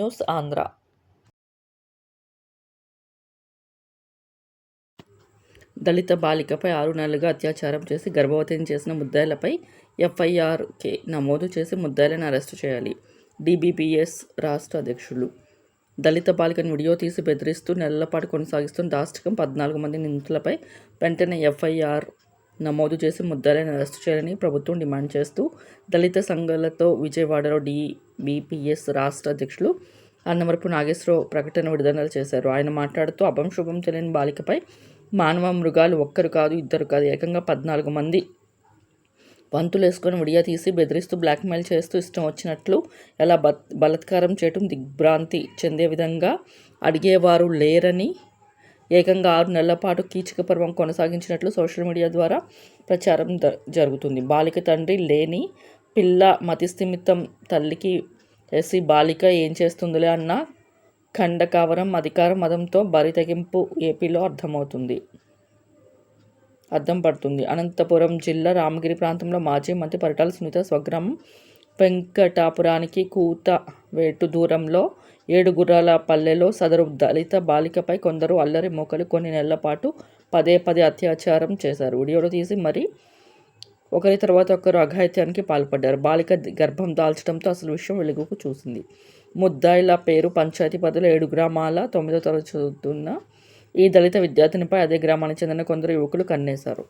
News Andhra దళిత బాలికపై ఆరు నెలలుగా అత్యాచారం చేసి గర్భవతిని చేసిన ముద్దాయిలపై ఎఫ్ఐఆర్ కే నమోదు చేసి ముద్దాయిలను అరెస్టు చేయాలి. డీబీపీఎస్ రాష్ట్ర అధ్యక్షులు. దళిత బాలికను వీడియో తీసి బెదిరిస్తూ నెలల పాటు కొనసాగిస్తున్న దాష్టికం పద్నాలుగు మంది నిందితులపై వెంటనే ఎఫ్ఐఆర్ నమోదు చేసి ముద్దాలను అరెస్టు చేయాలని ప్రభుత్వం డిమాండ్ చేస్తూ దళిత సంఘాలతో విజయవాడలో డీబీపీఎస్ రాష్ట్ర అధ్యక్షులు అన్నవరపు నాగేశ్వరరావు ప్రకటన విడుదల చేశారు. ఆయన మాట్లాడుతూ అభం శుభం తెలియని బాలికపై మానవ మృగాలు ఒక్కరు కాదు ఇద్దరు కాదు. ఏకంగా పద్నాలుగు మంది వంతులేసుకొని విడియా తీసి బెదిరిస్తూ బ్లాక్మెయిల్ చేస్తూ ఇష్టం వచ్చినట్లు ఎలా బత్ బలాత్కారం చేయటం దిగ్భ్రాంతి చెందే విధంగా అడిగేవారు లేరని ఏకంగా ఆరు నెలల పాటు కీచక పర్వం కొనసాగించినట్లు సోషల్ మీడియా ద్వారా ప్రచారం జరుగుతుంది. బాలిక తండ్రి లేని పిల్ల మతిస్థిమితం తల్లికి ఎస్సీ బాలిక ఏం చేస్తుందిలే అన్న ఖండకావరం అధికార మదంతో బరి తెగింపు ఏపీలో అర్థమవుతుంది. అర్థం పడుతుంది. అనంతపురం జిల్లా రామగిరి ప్రాంతంలో మాజీ మంత్రి పరిటాల సునీత స్వగ్రామం వెంకటాపురానికి కూత వేటు దూరంలో ఏడుగురాల పల్లెలో సదరు దళిత బాలికపై కొందరు అల్లరి మోకలు కొన్ని నెలల పాటు పదే పదే అత్యాచారం చేశారు. వీడియోలు తీసి మరి ఒకరి తర్వాత ఒకరు అఘాయిత్యానికి పాల్పడ్డారు. బాలిక గర్భం దాల్చడంతో అసలు విషయం వెలుగుకు చూసింది. ముద్దాయిల పేరు పంచాయతీ పదవిలో ఏడు గ్రామాల తొమ్మిదో తరగతి చదువుతున్న ఈ దళిత విద్యార్థినిపై అదే గ్రామానికి చెందిన కొందరు యువకులు కన్నేశారు.